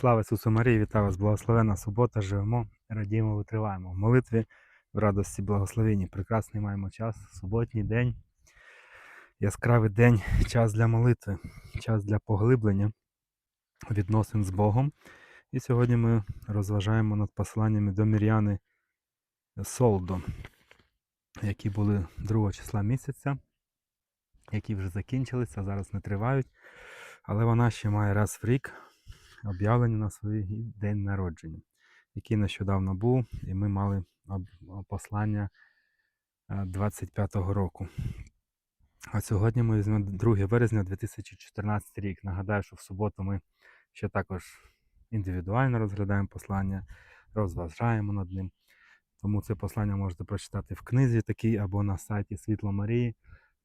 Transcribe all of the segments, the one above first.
Слава Ісусу Марії, вітаю вас, благословена субота, живемо, радіємо, витриваємо. В молитві, в радості, благословенні. Прекрасний маємо час, суботній день, яскравий день, час для молитви, час для поглиблення відносин з Богом. І сьогодні ми розважаємо над посланнями до Мір'яни Солдо, які були 2 числа місяця, які вже закінчилися, зараз не тривають. Але вона ще має раз в рік об'явлення на свій день народження, який нещодавно був, і ми мали послання е, 25-го року. А сьогодні ми візьмемо 2 березня 2014 рік. Нагадаю, що в суботу ми ще також індивідуально розглядаємо послання, розважаємо над ним. Тому це послання можете прочитати в книзі такій або на сайті Світло Марії,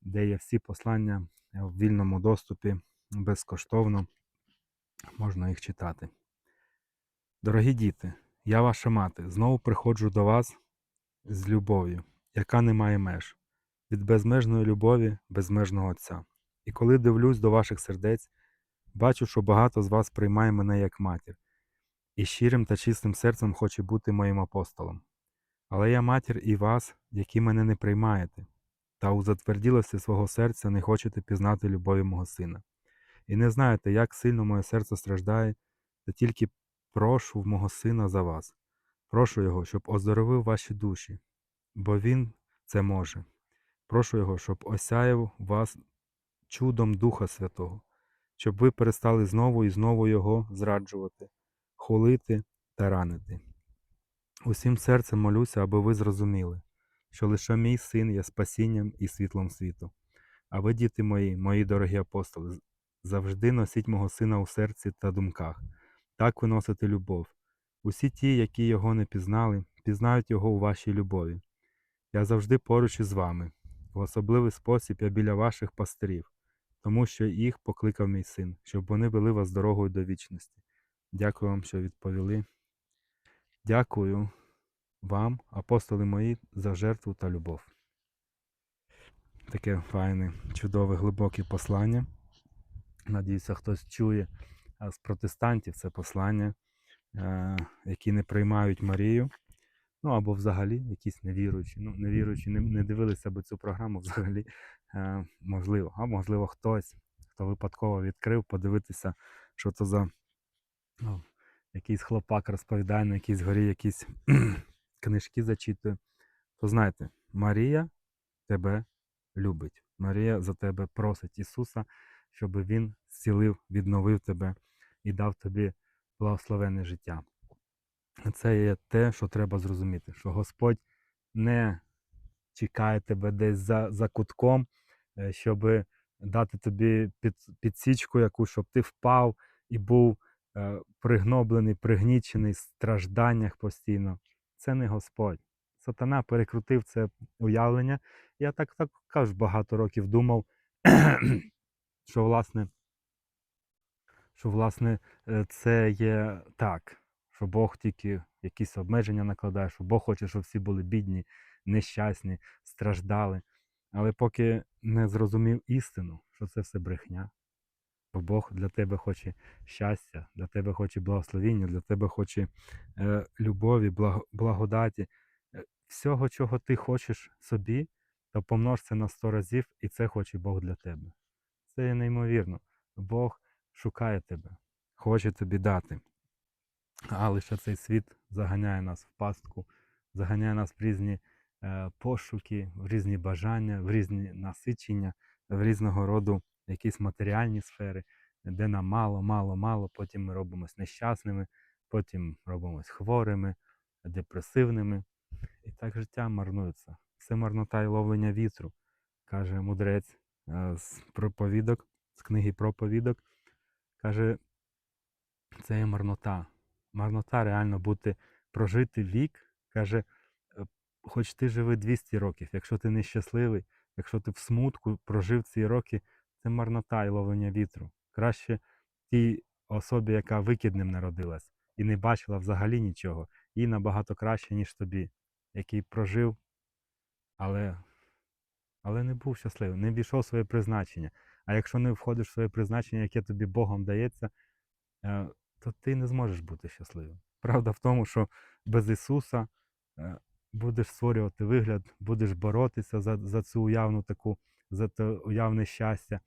де є всі послання е, в вільному доступі безкоштовно. Можна їх читати. Дорогі діти, я ваша мати, знову приходжу до вас з любов'ю, яка не має меж, від безмежної любові, безмежного Отця. І коли дивлюсь до ваших сердець, бачу, що багато з вас приймає мене як матір, і щирим та чистим серцем хоче бути моїм апостолом. Але я матір і вас, які мене не приймаєте, та у затверділості свого серця не хочете пізнати любові мого сина. І не знаєте, як сильно моє серце страждає, та тільки прошу в мого сина за вас. Прошу його, щоб оздоровив ваші душі, бо він це може. Прошу його, щоб осяяв вас чудом Духа Святого, щоб ви перестали знову і знову його зраджувати, хулити та ранити. Усім серцем молюся, аби ви зрозуміли, що лише мій син є спасінням і світлом світу. А ви, діти мої, мої дорогі апостоли, завжди носіть мого сина у серці та думках, так виносити любов. Усі ті, які його не пізнали, пізнають його у вашій любові. Я завжди поруч із вами, в особливий спосіб я біля ваших пастирів, тому що їх покликав мій син, щоб вони вели вас дорогою до вічності. Дякую вам, що відповіли. Дякую вам, апостоли мої, за жертву та любов. Таке файне, чудове, глибоке послання. Надіюся, хтось чує з протестантів це послання, е, які не приймають Марію. Ну або взагалі якісь невіруючі. Ну, невіруючі не, не дивилися би цю програму взагалі. Е, можливо, а можливо, хтось, хто випадково відкрив, подивитися, що це за ну, якийсь хлопак розповідає на якійсь горі, якісь книжки зачитує. То знаєте, Марія тебе любить. Марія за тебе просить Ісуса, щоб Він зцілив, відновив тебе і дав тобі благословенне життя. Це є те, що треба зрозуміти, що Господь не чекає тебе десь за, за кутком, щоб дати тобі під, підсічку, яку, щоб ти впав і був е, пригноблений, пригнічений в стражданнях постійно. Це не Господь. Сатана перекрутив це уявлення. Я так також багато років думав, що власне, що власне е, це є так, що Бог тільки якісь обмеження накладає, що Бог хоче, щоб всі були бідні, нещасні, страждали. Але поки не зрозумів істину, що це все брехня, бо Бог для тебе хоче щастя, для тебе хоче благословіння, для тебе хоче е, любові, благо, благодаті, е, всього, чого ти хочеш собі, то помнож це на сто разів, і це хоче Бог для тебе. Це неймовірно. Бог шукає тебе, хоче тобі дати. А лише цей світ заганяє нас в пастку, заганяє нас в різні е, пошуки, в різні бажання, в різні насичення, в різного роду якісь матеріальні сфери, де нам мало, мало, мало, потім ми робимось нещасними, потім робимось хворими, депресивними. І так життя марнується. Все марнота і ловлення вітру, каже мудрець з проповідок, з книги проповідок. Каже, це є марнота. Марнота реально бути прожити вік, каже, е, хоч ти живи 200 років, якщо ти нещасливий, якщо ти в смутку прожив ці роки, це марнота і ловлення вітру. Краще тій особі, яка викидним народилась і не бачила взагалі нічого, їй набагато краще, ніж тобі, який прожив, але, але не був щасливий, не війшов своє призначення. А якщо не входиш в своє призначення, яке тобі Богом дається, е, то ти не зможеш бути щасливим. Правда в тому, що без Ісуса е, будеш створювати вигляд, будеш боротися за, за цю уявну таку, за те уявне щастя,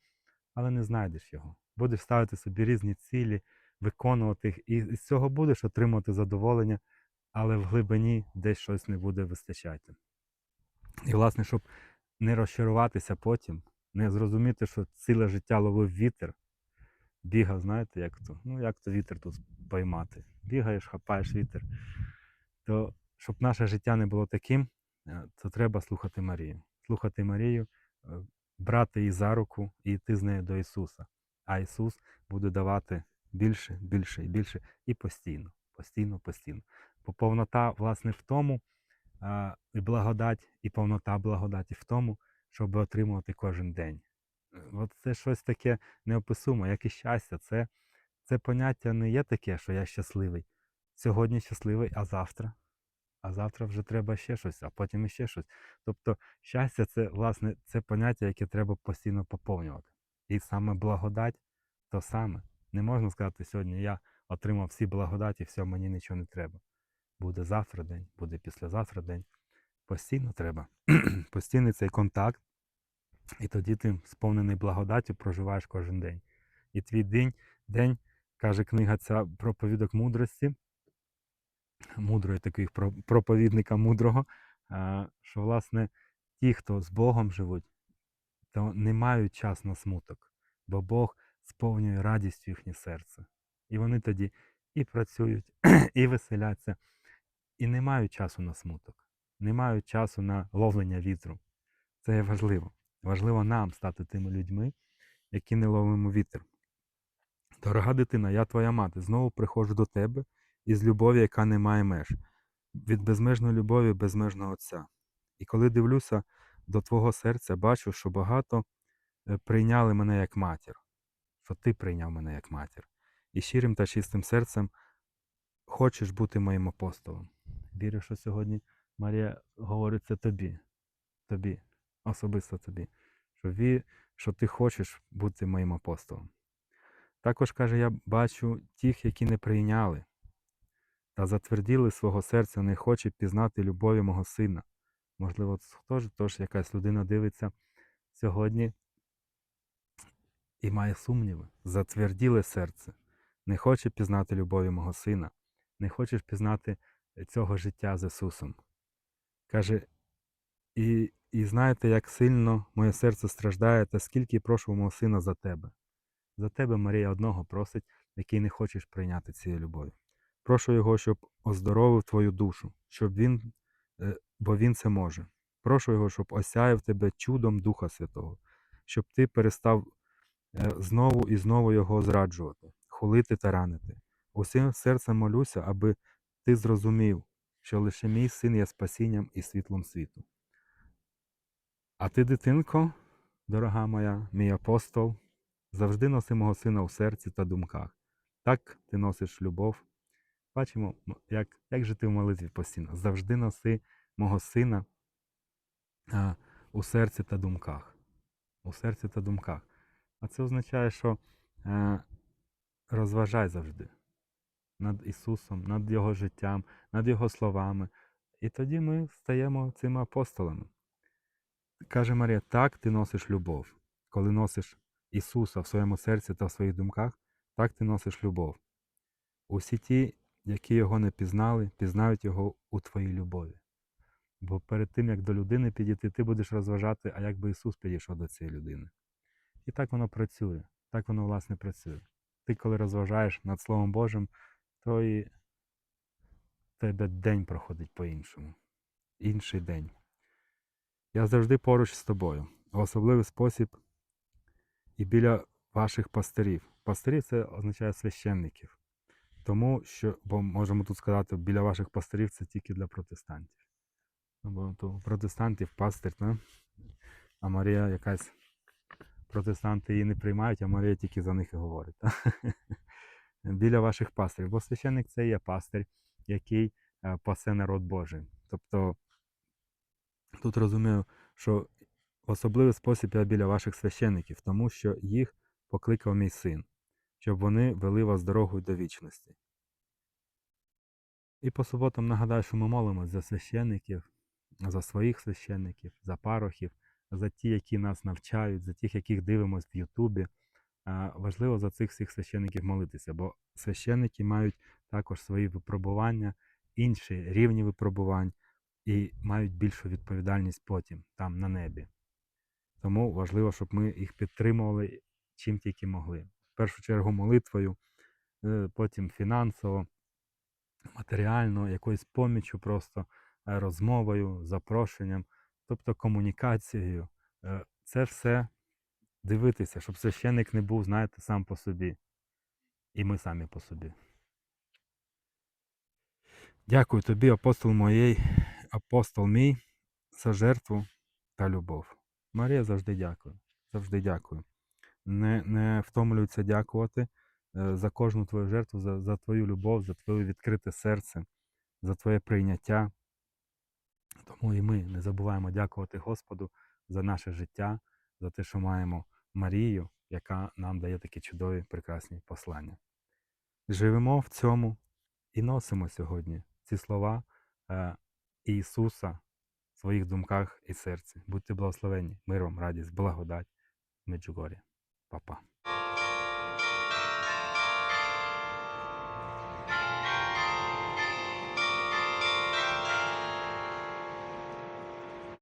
але не знайдеш його. Будеш ставити собі різні цілі, виконувати їх, і з цього будеш отримувати задоволення, але в глибині десь щось не буде вистачати. І, власне, щоб не розчаруватися потім, не зрозуміти, що ціле життя ловив вітер, бігав, знаєте, як то? Ну, як то вітер тут поймати. Бігаєш, хапаєш вітер. То щоб наше життя не було таким, е, то треба слухати Марію. Слухати Марію, е, брати її за руку і йти з нею до Ісуса. А Ісус буде давати більше, більше і більше і постійно, постійно, постійно. Бо повнота, власне, в тому, і благодать, і повнота благодаті в тому, щоб отримувати кожен день. Е, От це щось таке неописуме, як і щастя. Це, це поняття не є таке, що я щасливий. Сьогодні щасливий, а завтра. А завтра вже треба ще щось, а потім іще щось. Тобто щастя це, власне, це поняття, яке треба постійно поповнювати. І саме благодать то саме. Не можна сказати сьогодні, я отримав всі благодаті, все, мені нічого не треба. Буде завтра день, буде післязавтра день. Постійно треба. Постійний цей контакт, і тоді ти сповнений благодаттю проживаєш кожен день. І твій день, день каже книга ця проповідок мудрості, мудрої таких про- проповідника мудрого, що власне ті, хто з Богом живуть, то не мають час на смуток, бо Бог сповнює радістю їхнє серце. І вони тоді і працюють, і веселяться, і не мають часу на смуток, не мають часу на ловлення вітру. Це є важливо. Важливо нам стати тими людьми, які не ловимо вітер. Дорога дитина, я твоя мати, знову приходжу до тебе із любові, яка не має меж, від безмежної любові безмежного Отця. І коли дивлюся до твого серця, бачу, що багато е, прийняли мене як матір, що ти прийняв мене як матір. І щирим та чистим серцем хочеш бути моїм апостолом. Вірю, що сьогодні Марія говорить це тобі, тобі, особисто тобі, що, ві, що ти хочеш бути моїм апостолом. Також каже, я бачу тих, які не прийняли та затверділи свого серця, не хоче пізнати любові мого сина. Можливо, хто ж тож якась людина дивиться сьогодні і має сумніви, затверділе серце, не хоче пізнати любові мого сина, не хочеш пізнати цього життя з Ісусом. Каже, і, і знаєте, як сильно моє серце страждає, та скільки прошу мого сина за тебе. За тебе Марія одного просить, який не хочеш прийняти цієї любові. Прошу його, щоб оздоровив твою душу, щоб він, е, бо він це може. Прошу його, щоб осяяв тебе чудом Духа Святого, щоб ти перестав е, знову і знову його зраджувати, хулити та ранити. Усім серцем молюся, аби ти зрозумів, що лише мій син є спасінням і світлом світу. А ти, дитинко, дорога моя, мій апостол, завжди носи мого сина у серці та думках. Так ти носиш любов. Бачимо, як, як же ти в молитві постійно. Завжди носи мого сина а, у серці та думках. У серці та думках. А це означає, що е, розважай завжди над Ісусом, над Його життям, над Його словами. І тоді ми стаємо цими апостолами. Каже Марія, так ти носиш любов. Коли носиш Ісуса в своєму серці та в своїх думках, так ти носиш любов. Усі ті, які його не пізнали, пізнають його у твоїй любові. Бо перед тим, як до людини підійти, ти будеш розважати, а як би Ісус підійшов до цієї людини. І так воно працює. Так воно, власне, працює. Ти, коли розважаєш над Словом Божим, то і тебе день проходить по-іншому. Інший день. Я завжди поруч з тобою, в особливий спосіб і біля ваших пастирів. Пастирі це означає священників. Тому що, бо можемо тут сказати, біля ваших пастирів це тільки для протестантів. Ну, Бо то протестантів пастир, не? а Марія якась. Протестанти її не приймають, а Марія тільки за них і говорить. Біля ваших пастирів. Бо священник це є пастир, який е, пасе народ Божий. Тобто тут розумію, що особливий спосіб я біля ваших священників, тому що їх покликав мій син. щоб вони вели вас дорогою до вічності. І по суботам нагадаю, що ми молимось за священників, за своїх священників, за парохів, за ті, які нас навчають, за тих, яких дивимося в Ютубі. Важливо за цих всіх священників молитися, бо священники мають також свої випробування, інші рівні випробувань і мають більшу відповідальність потім, там, на небі. Тому важливо, щоб ми їх підтримували чим тільки могли. В першу чергу молитвою, е, потім фінансово, матеріально, якоюсь поміччю, просто е, розмовою, запрошенням, тобто комунікацією. Е, Це все дивитися, щоб священник не був, знаєте, сам по собі. І ми самі по собі. Дякую тобі, апостол моєї, апостол мій, за жертву та любов. Марія завжди дякую. Завжди дякую. Не, не втомлюється дякувати е, за кожну твою жертву, за, за твою любов, за твоє відкрите серце, за твоє прийняття. Тому і ми не забуваємо дякувати Господу за наше життя, за те, що маємо Марію, яка нам дає такі чудові, прекрасні послання. Живемо в цьому і носимо сьогодні ці слова е, Ісуса в своїх думках і серці. Будьте благословені, миром, радість, благодать, Меджугорі. Па-па.